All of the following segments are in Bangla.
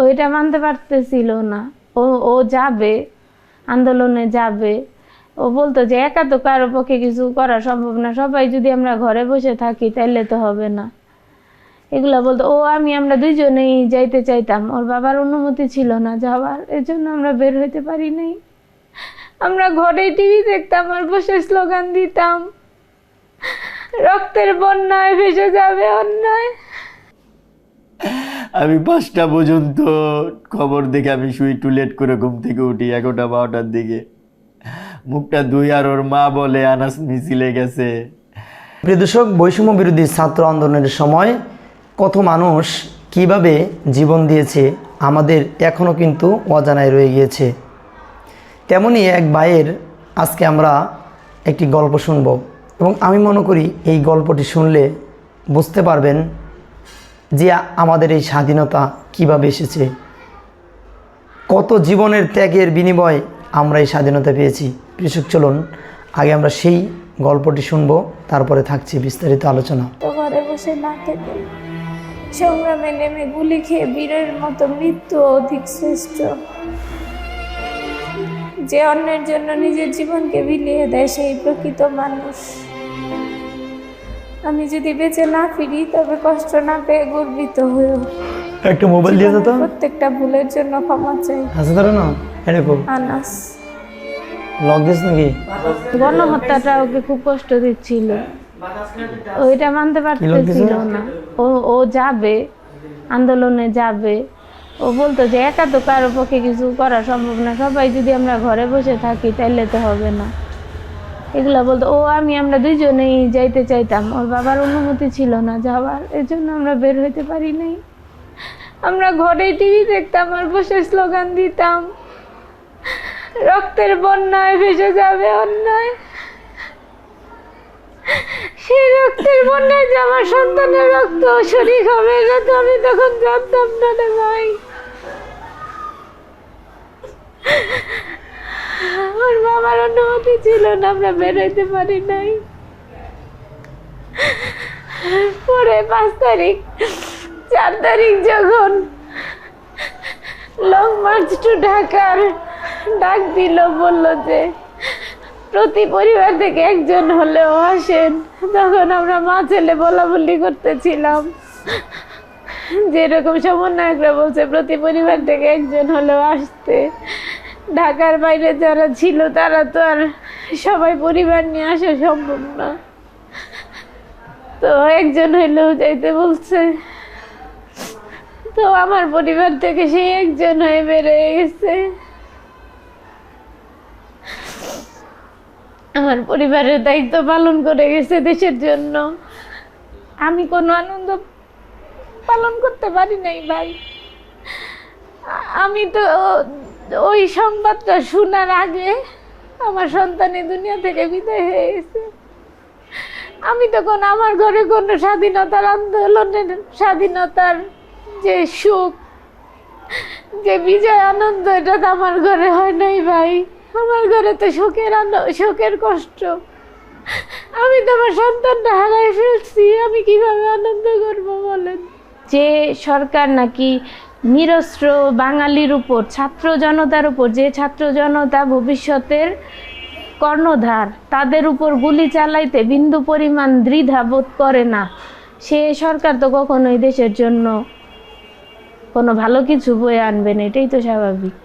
ওইটা মানতে পারতেছিল না। ও ও যাবে, আন্দোলনে যাবে। ও বলতো যে একা তো কারও পক্ষে কিছু করা সম্ভব না। সবাই যদি আমরা ঘরে বসে থাকি তাইলে তো হবে না। এগুলা বলতো, ও, আমি, আমরা দুইজনেই যাইতে চাইতাম। ওর বাবার অনুমতি ছিল না যাওয়ার এই জন্য আমরা বের হইতে পারি নাই। আমরা ঘরে টিভি দেখতাম, আর বসে স্লোগান দিতাম। রক্তের বন্যায় ভেসে যাবে অন্যায়। আমি পাঁচটা পর্যন্ত খবর দেখে আমি শুই টু লেট করে ঘুম থেকে উঠি, এগারোটা, বারোটার দিকে। মুখটা দুই আর ওর মা বলে, আনাস মিছিলে গেছে। প্রিয় বৈষম্য বিরোধী ছাত্র আন্দোলনের সময় কত মানুষ কীভাবে জীবন দিয়েছে, আমাদের এখনও কিন্তু অজানায় রয়ে গিয়েছে। তেমনই এক ভাইয়ের আজকে আমরা একটি গল্প শুনব এবং আমি মনে করি এই গল্পটি শুনলে বুঝতে পারবেন যে আমাদের এই স্বাধীনতা কীভাবে এসেছে? কত জীবনের ত্যাগের বিনিময়ে আমরা এই স্বাধীনতা পেয়েছি? কৃষক, চলুন, আগে আমরা সেই গল্পটি শুনব, তারপরে থাকছে বিস্তারিত আলোচনা। তো ঘরে বসে না সংগ্রামে নেমে গুলি খেয়ে বীরের মতো মৃত্যু অধিক শ্রেষ্ঠ। যে অন্যের জন্য নিজের জীবনকে বিলিয়ে দেয় সেই প্রকৃত মানুষ। আমি যদি বেঁচে না ফিরি তবে কষ্ট না পেয়ে গর্বিত হয়েও। একটা মোবাইল দিয়ে তো। প্রত্যেকটা ভুলের জন্য ক্ষমা চাই। হাসে ধরো না। এরকম আনাস। দিস নাকি? গণহত্যাটা ওকে খুব কষ্ট দিচ্ছিল। ওইটা মানতে পারতেছিল না। ও ও যাবে আন্দোলনে যাবে। ও বলতো যে একা তো কারও পক্ষে কিছু করা সম্ভব না। সবাই যদি আমরা ঘরে বসে থাকি তাইলে তো হবে না। এগুলা বলতো, ও, আমি, আমরা দুইজনেই যাইতে চাইতাম। ওর বাবার অনুমতি ছিল না যাওয়ার এই জন্য আমরা বের হইতে পারি নাই। আমরা ঘরে টিভি দেখতাম, আর বসে স্লোগান দিতাম, রক্তের বন্যায় ভেসে যাবে অন্যায়। সেই রক্তের বন্যায় যে আমার সন্তানের রক্ত শরীর হবে এটা তো আমি তখন জানতাম না ভাই। আমার বাবার অনুমতি ছিল না, আমরা বেরোইতে পারি নাই। পরে পাঁচ তারিখ, চার তারিখ যখন লং মার্চ টু ঢাকার ডাক দিল, বলল যে প্রতি পরিবার থেকে একজন হলেও আসেন। তখন আমরা মা ছেলে বলা বলি করতেছিলাম। যেরকম সমন্বয়করা বলছে, প্রতি পরিবার থেকে একজন হলেও আসতে। ঢাকার বাইরে যারা ছিল, তারা তো আর সবাই পরিবার নিয়ে আসা সম্ভব না। তো একজন হইলেও যাইতে বলছে। তো আমার পরিবার থেকে সেই একজন হয়ে বেরিয়ে গেছে। আমার পরিবারের দায়িত্ব পালন করে গেছে দেশের জন্য। আমি কোনো আনন্দ পালন করতে পারি নাই ভাই। আমি তো ওই সংবাদটা শোনার আগে আমার সন্তান এই দুনিয়া থেকে বিদায় হয়ে গেছে। আমি তখন আমার ঘরে কোনো স্বাধীনতার আন্দোলনের স্বাধীনতার যে সুখ, যে বিজয়, আনন্দ, এটা তো আমার ঘরে হয় নাই ভাই। আমার ঘরে তো শোকের শোকের কষ্ট। আমি তো আমার সন্তানটা হারাই ফেলছি। আমি কীভাবে আনন্দ করব বলেন? যে সরকার নাকি নিরস্ত্র বাঙালির উপর, ছাত্র জনতার উপর, যে ছাত্র জনতা ভবিষ্যতের কর্ণধার, তাদের উপর গুলি চালাইতে বিন্দু পরিমাণ দ্বিধা বোধ করে না। সে সরকার তো কখনোই দেশের জন্য কোনো ভালো কিছু বয়ে আনবে না, এটাই তো স্বাভাবিক।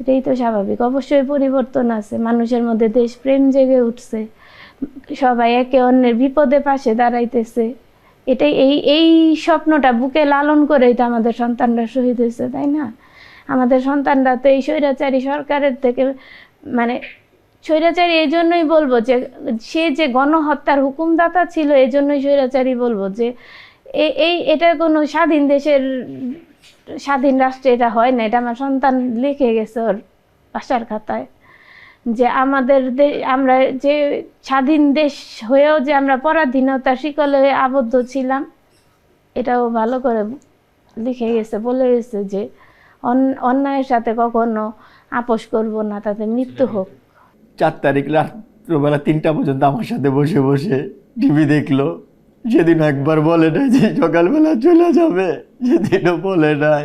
এটাই তো স্বাভাবিক। অবশ্যই পরিবর্তন আছে, মানুষের মধ্যে দেশপ্রেম জেগে উঠছে, সবাই একে অন্যের বিপদে পাশে দাঁড়াইতেছে। এটাই এই এই স্বপ্নটা বুকে লালন করেই তো আমাদের সন্তানরা শহীদ হয়েছে, তাই না? আমাদের সন্তানরা তো এই স্বৈরাচারী সরকারের থেকে মানে স্বৈরাচারী এই জন্যই বলব যে, সে যে গণহত্যার হুকুমদাতা ছিল এই জন্যই স্বৈরাচারী বলব যে এই, এটা কোনো স্বাধীন দেশের, স্বাধীন রাষ্ট্রে এটা হয় না, এটা আমার সন্তান লিখে গেছে ওর বাসার খাতায়। যে আমাদের আমরা যে স্বাধীন দেশ হয়েও যে আমরা পরাধীনতা শিকলে আবদ্ধ ছিলাম এটাও ভালো করে লিখে গেছে বলে গেছে যে অন- অন্যায়ের সাথে কখনো আপোষ করব না তাতে মৃত্যু হোক। চার তারিখ রাত্রবেলা তিনটা পর্যন্ত আমার সাথে বসে বসে টিভি দেখল সেদিন একবার বলে নাই যে সকালবেলা চলে যাবে সেদিনও বলে নাই।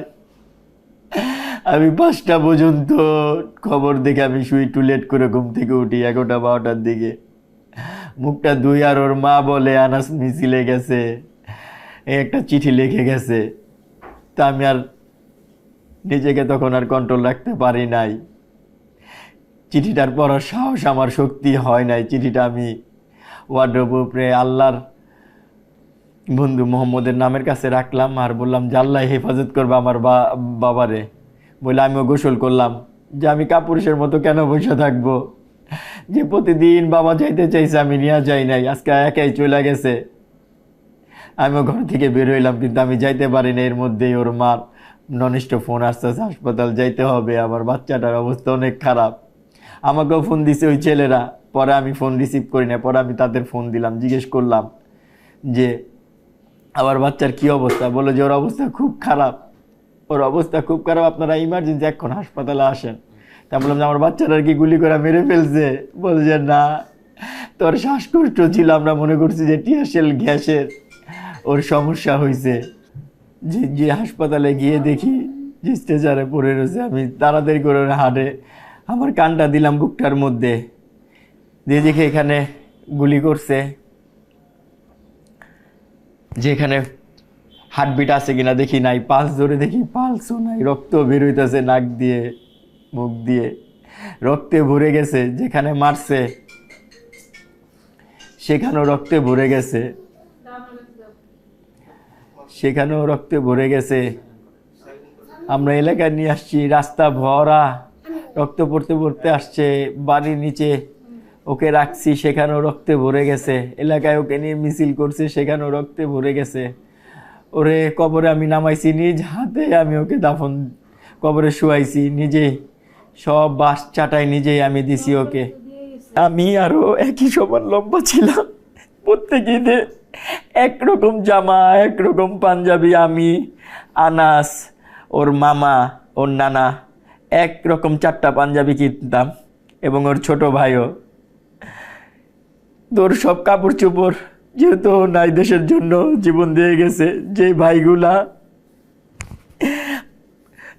আমি পাঁচটা পর্যন্ত খবর দেখে আমি শুই একটু লেট করে ঘুম থেকে উঠি, এগারোটা, বারোটার দিকে। মুখটা দুই আর ওর মা বলে, আনাস মিছিলে গেছে। একটা চিঠি লিখে গেছে। তা আমি আর নিজেকে তখন আর কন্ট্রোল রাখতে পারি নাই। চিঠিটার পড়ার সাহস আমার শক্তি হয় নাই। চিঠিটা আমি ওয়ার্ড্রোব উপরে আল্লাহর বন্ধু মোহাম্মদের নামের কাছে রাখলাম আর বললাম, যে হেফাজত করবে আমার বাবারে। বলে, আমিও গোসল করলাম। যে, আমি কাপুরুষের মতো কেন বসে থাকব? যে, প্রতিদিন বাবা যাইতে চাইছে, আমি নিয়ে যাই নাই, আজকে একাই চলে গেছে। আমিও ঘর থেকে বের হইলাম, কিন্তু আমি যাইতে পারি না এর মধ্যেই ওর মার ননিষ্ঠ ফোন আসতে আসতে হাসপাতাল যাইতে হবে, আমার বাচ্চাটার অবস্থা অনেক খারাপ। আমাকেও ফোন দিছে ওই ছেলেরা, পরে আমি ফোন রিসিভ করি না পরে আমি তাদের ফোন দিলাম, জিজ্ঞেস করলাম যে, আমার বাচ্চার কি অবস্থা? বলে যে, ওর অবস্থা খুব খারাপ। ওর অবস্থা খুব খারাপ, আপনারা ইমার্জেন্সি এখন হাসপাতালে আসেন। তা বললাম যে, আমার বাচ্চারা কি গুলি করে মেরে ফেলছে? বলে যে, না, তোর শ্বাসকষ্ট ছিল, আমরা মনে করছি যে টিয়ারশেল গ্যাসের ওর সমস্যা হয়েছে যে যে হাসপাতালে গিয়ে দেখি যে স্ট্রেচারে পড়ে রয়েছে, আমি তাড়াতাড়ি করে হাটে আমার কানটা দিলাম বুকটার মধ্যে। দিয়ে দেখে এখানে গুলি করছে। যে এখানে হার্টবিট আছে কিনা দেখি নাই পালস ধরে দেখি পালসও নাই, রক্ত বের হইতেছে নাক দিয়ে, মুখ দিয়ে। রক্তে ভরে গেছে, যেখানে মারছে, সেখানেও রক্তে ভরে গেছে। সেখানেও রক্তে ভরে গেছে। আমরা এলাকায় নিয়ে আসছি, রাস্তা ভরা, রক্ত পড়তে পড়তে আসছে, বাড়ির নিচে। ওকে রাখছি, সেখানেও রক্তে ভরে গেছে। এলাকায় ওকে নিয়ে মিছিল করছে, সেখানেও রক্তে ভরে গেছে। ওরে কবরে আমি নামাইছি নিজ হাতে, আমি ওকে দাফন কবরে শুয়াইছি নিজেই সব বাস চাটাই নিজেই আমি দিছি ওকে। আমি আরও একই সমান লম্বা ছিলাম। প্রত্যেক ঈদে একরকম জামা, একরকম পাঞ্জাবি, আমি, আনাস, ওর মামা, ওর নানা, একরকম চারটা পাঞ্জাবি কিনতাম এবং ওর ছোট ভাইও। তোর সব কাপড় চোপড় যেহেতু নাই দেশের জন্য জীবন দিয়ে গেছে যে ভাইগুলা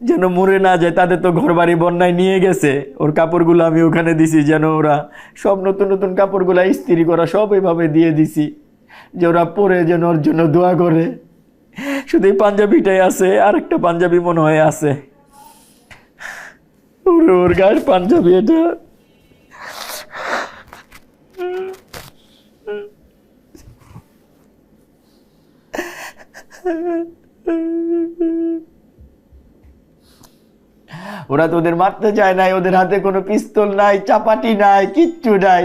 যেন মরে না যায়, তাদের তো ঘর বাড়ি বন্যায় নিয়ে গেছে। ওর কাপড়গুলো আমি ওখানে দিছি যেন ওরা সব নতুন নতুন কাপড়গুলো ইস্ত্রি করা সব এইভাবে দিয়ে দিছি, যে ওরা পরে যেন ওর জন্য দোয়া করে। শুধু এই পাঞ্জাবিটাই আছে আর একটা পাঞ্জাবি মনে হয় আছে। ওর ওর গায়ের পাঞ্জাবি এটা। ওরা তো ওদের মারতে চায় নাই, ওদের হাতে কোনো পিস্তল নাই, চাপাটি নাই, কিচ্ছু নাই।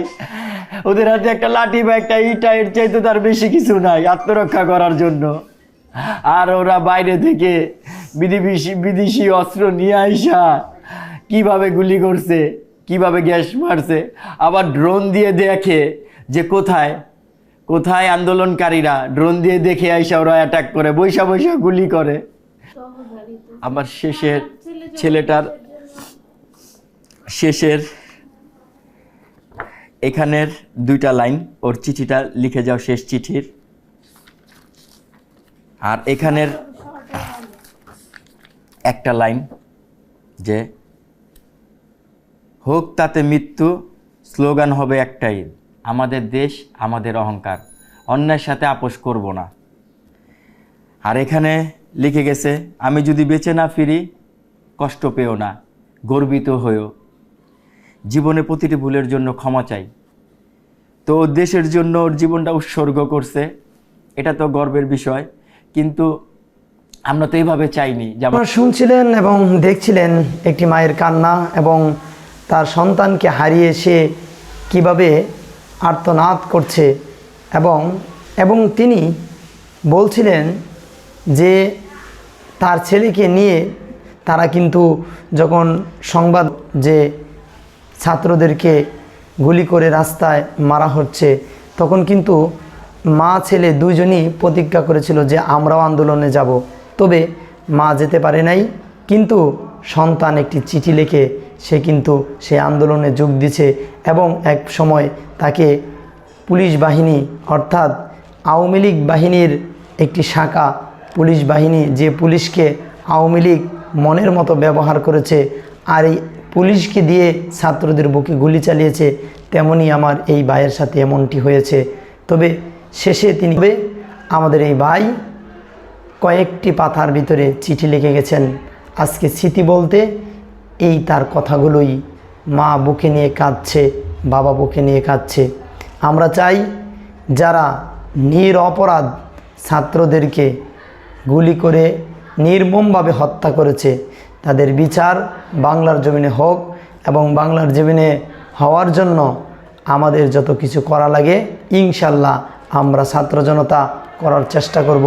ওদের হাতে একটা লাঠি বা একটা ইটা, এর চাইতে তার বেশি কিছু নাই আত্মরক্ষা করার জন্য। আর ওরা বাইরে থেকে বিদেশি বিদেশি অস্ত্র নিয়ে আইসা কীভাবে গুলি করছে, কীভাবে গ্যাস মারছে, আবার ড্রোন দিয়ে দেখে যে কোথায় কোথায় আন্দোলনকারীরা? ড্রোন দিয়ে দেখে আইসা ওরা অ্যাটাক করে বৈশা বৈশা গুলি করে। আমার শেষের ছেলেটার শেষের এখানের দুইটা লাইন, ওর চিঠিটা লিখে যাও শেষ চিঠির। আর এখানের একটা লাইন যে, হোক তাতে মৃত্যু, স্লোগান হবে একটাই। আমাদের দেশ, আমাদের অহংকার। অন্যের সাথে আপোষ করব না। আর এখানে লিখে গেছে, আমি যদি বেঁচে না ফিরি, কষ্ট পেও না, গর্বিত হয়েও। জীবনে প্রতিটি ভুলের জন্য ক্ষমা চাই। তো দেশের জন্য ওর জীবনটা উৎসর্গ করছে, এটা তো গর্বের বিষয়, কিন্তু আমরা তো এইভাবে চাইনি আপনারা শুনছিলেন এবং দেখছিলেন একটি মায়ের কান্না এবং তার সন্তানকে হারিয়ে সে কীভাবে আর্তনাদ করছে এবং এবং তিনি বলছিলেন যে তার ছেলেকে নিয়ে তারা কিন্তু যখন সংবাদ যে ছাত্রদেরকে গুলি করে রাস্তায় মারা হচ্ছে, তখন কিন্তু মা ছেলে দুইজনই প্রতিজ্ঞা করেছিল যে আমরাও আন্দোলনে যাব। তবে মা যেতে পারে নাই, কিন্তু সন্তান একটি চিঠি লিখে সে কিন্তু সে আন্দোলনে যোগ দিছে এবং এক সময় তাকে পুলিশ বাহিনী অর্থাৎ আওয়ামী লীগ বাহিনীর একটি শাখা পুলিশ বাহিনী যে পুলিশকে আওয়ামী লীগ মনের মতো ব্যবহার করেছে আর এই পুলিশকে দিয়ে ছাত্রদের বুকে গুলি চালিয়েছে, তেমনি আমার এই ভাইয়ের সাথে এমনটি হয়েছে। তবে শেষে তিনি আমাদের এই ভাই কয়েকটি পাতার ভিতরে চিঠি লিখে গেছেন। আজকে স্মৃতি বলতে এই তার কথাগুলোই মা বুকে নিয়ে কাঁদছে, বাবা বুকে নিয়ে কাঁদছে। আমরা চাই যারা নির অপরাধ ছাত্রদেরকে গুলি করে, নির্মমভাবে হত্যা করেছে, তাদের বিচার বাংলার জমিনে হোক এবং বাংলার জমিনে হওয়ার জন্য আমাদের যত কিছু করা লাগে, ইনশাল্লাহ আমরা ছাত্র জনতা করার চেষ্টা করব।